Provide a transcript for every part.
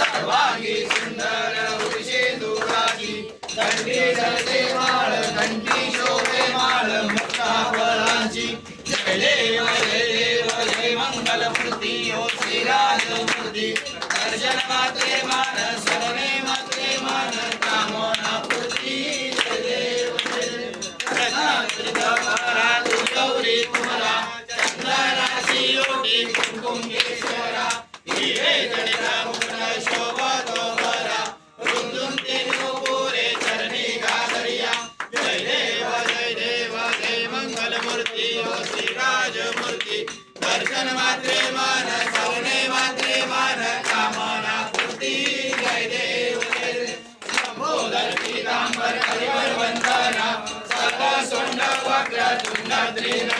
सर्वांगी सुंदर Amen.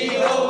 Dio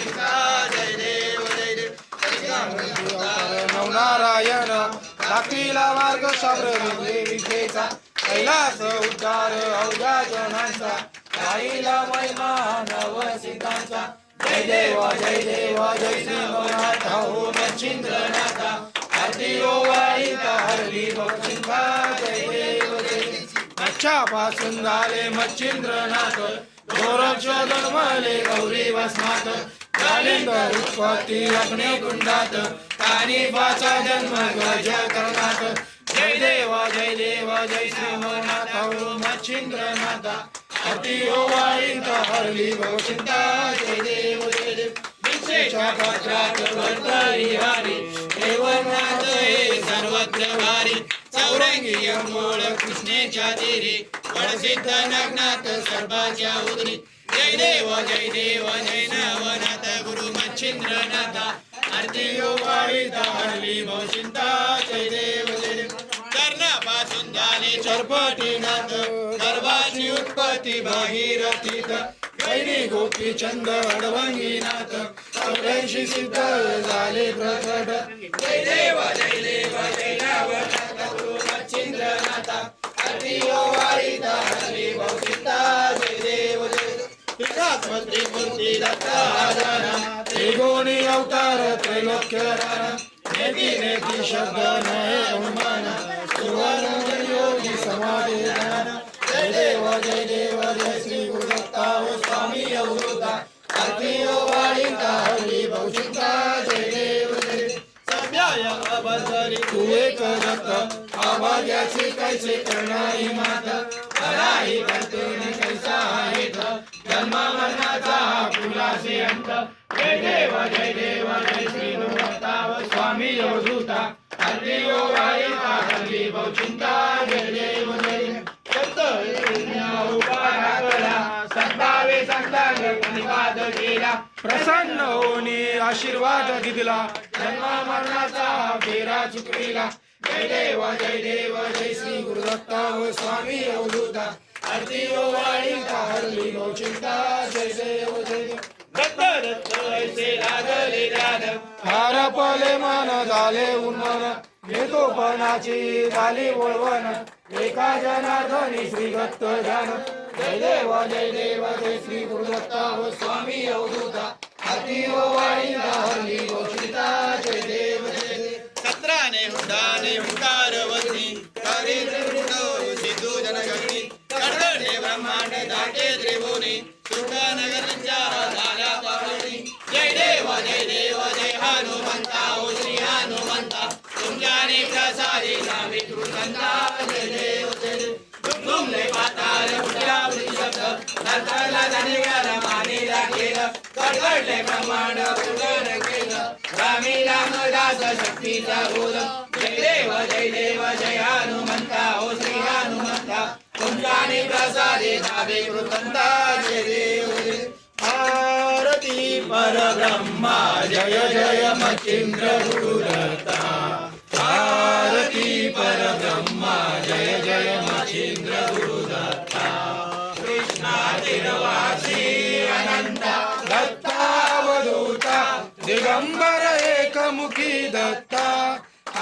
Narayan Navnarayan दाखविला मार्ग शाब्र विखेचा कैलास उद्धार अवघ्या जनांचा. गाईला महिमा नव सिद्धांचा हो हो जय देव जय देव जय श्री हो ओ वारिका हरली बक्षिंका जय देव जय मच्छापासून झाले मच्छिंद्रनाथ. गोरक्ष मले गौरी भस्मात कालिंद उत्पत्ती अग्निकुंडात. कानिपाचा जन्म गज करणात जय देव जय देव जय श्री मनाथ मच्छिंद्रनाथ अति ओवाळीत हरली भवचिंता जय देव जय देव. पत्रात वर्तरी हरी. देवनाथ हे सर्वत्र भारी चौरंगी मूळ कृष्णेच्या तिरी. वडसिद्ध नग्नाथ सर्वाच्या उदरी. जय देव जय देव जय नवनाथ गुरु मच्छिंद्रनाथ. आरती वाळी हरली भवशिंता जय देव जय देव. कर्णापासून झाले चरपटीनाथ गर्भाची उत्पत्ती भागीरथीत गोपी चंद अडवंगीनाथ सगळ्यांशी सिद्ध झाले प्रकट जय देव जय देव जय नवनाथ गुरु मच्छिंद्रनाथ आरती हरी हरली भवशिंता त्रिकात्मत्री मूर्ती दत्ता त्रिगुणी अवतार त्रैलोक्य राणा नेती नेती शब्द नये अनुमान सुवर्ण योगी समाधी ज्ञान जय देव जय देव जय श्री गुरुदत्ता ओ स्वामी अवधूता आरती ओ वाळीता हरी भौशिका जय देव जय सम्याय सभ्याय अबधरी तू एक रक्त आवाजाची कैसे करणारी माता कराही करते जय देव जय देव जय श्री स्वामी अवधूता ओ बहुचिंता जय देव जय संत निवाद केला प्रसन्न होऊनी आशीर्वाद दिला जन्म मरणाचा फेरा चुकविला. जय देव जय देव जय श्री गुरुदत्ता व स्वामी अवधूता. आरती ओ वाळीता चिंता जय देव जय देव. दत्त ऐसे लागले ध्यान हारपले मन झाले उन्मन. घेतोपणाची झाली वळवण. एका जनार्दनी श्रीगत्त ध्यान जय देव जय देव जय श्री गुरुदत्ता व स्वामी अवधूता. आरती ओ हरली चिंता जय देव जय देव. सत्राने हुंडाने हुंडा. नंतरला धनिकाला मानीला केलं. कडकडले ब्रह्मांड उदर केलं. रामी रामदास शक्तीचा बोल जय देव जय देव जय हनुमंता. हो श्री हनुमंता. तुमच्याने प्रसादे धावे कृतंता. जय देव भारती परब्रह्मा. जय जय मचिंद्र गुरुता दिगंबर एकमुखी दत्ता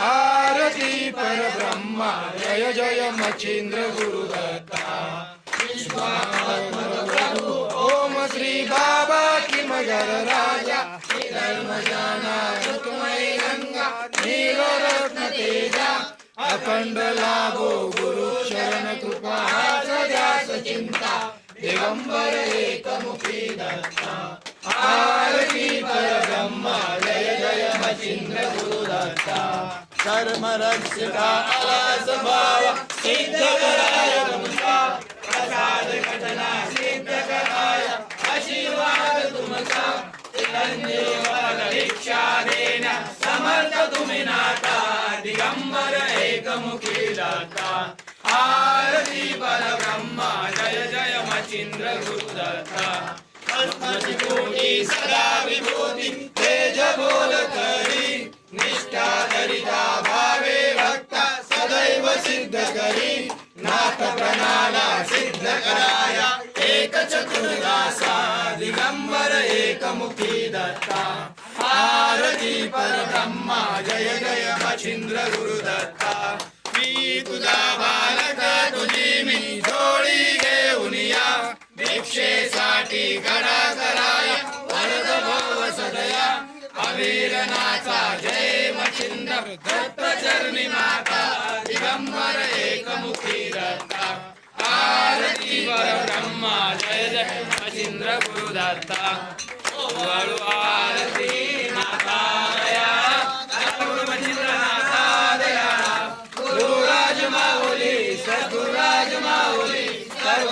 आरती परब्रह्मा जय जय मच्छिंद्र गुरु दत्ता। ओम श्री बाबा की मगर राजा धर्म जाना रुक्मय गंगा नील रत्न तेजा अखंड लाभो गुरु शरण कृपा सजा सचिंता दिगंबर एकमुखी दत्ता। आरती परब्रह्मा जय जय मचिंद्र गुरु दत्ता कर्म रक्षका भाव सिद्ध कराय तुमचा प्रसाद कटना सिद्ध कराय आशीर्वाद तुमचा धन्यवाद दीक्षा देण्या समर्थ तुम्ही नाता दिगंबर एकमुखी दाता आरती परब्रह्मा जय जय मचिंद्र गुरुदत्ता अस्मति सदा विभूती तेज बोल करी निष्ठा दरिता भावे भक्ता सदैव सिद्ध करी नाथ प्रणाला सिद्ध कराया एक चतुर्दासा दिगंबर एकमुखी दत्ता आरती परब्रह्मा जय जय मच्छिंद्र गुरुदत्ता मी तुझा दत्त चरणी माता दिगंबर एकमुखी दत्ता आरती परब्रह्मा जय जय मच्छिंद्र गुरुदत्ता वळू आरती माता दया गुरु दया गुरुराज माऊली सद्गुरुराज माऊली सर्व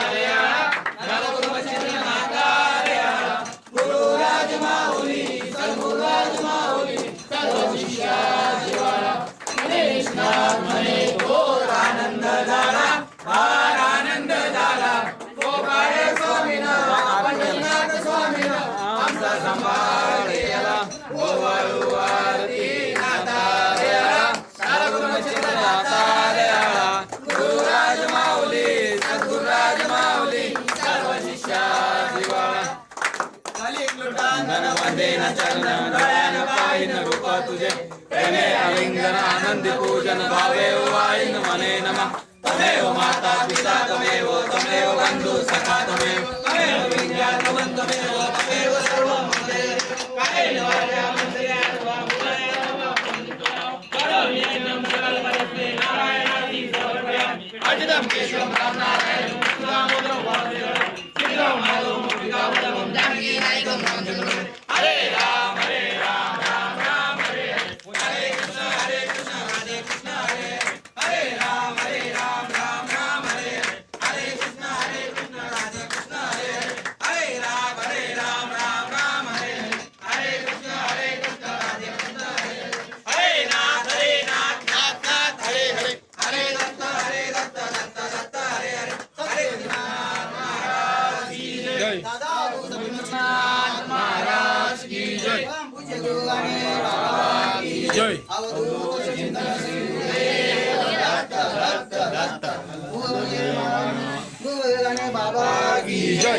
नातार्या वंदेन चरण दयान पायन रूप तुझे प्रेमे अलिंगन आनंदी पूजन भावे वाईन मने नम तमेव माता पिता तमेव तमेव बंधु सखा तमेव तमेव विद्यात्मन तमेव तमेव सर्वं मते कायेन वाचा मन्त्र्यान् वा मुनयः वा करोम्येनं सकलपरस्मै नारायणादि समर्पयामि अजितं केशवं रामनारायणं दामोदरं वासुदेवं सिद्धं माधवं मुक्तिदामोदरं जानकी नायकं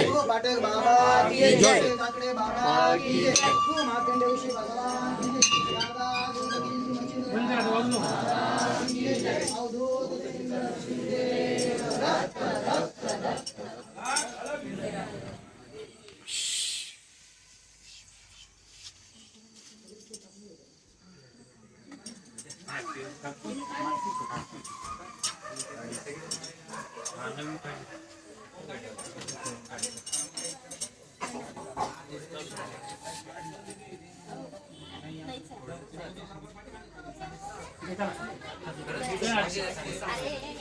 पाटेल बाबा काकडे बाबा मार्कंडे ऋषी भगवान की Yes, yes, yes.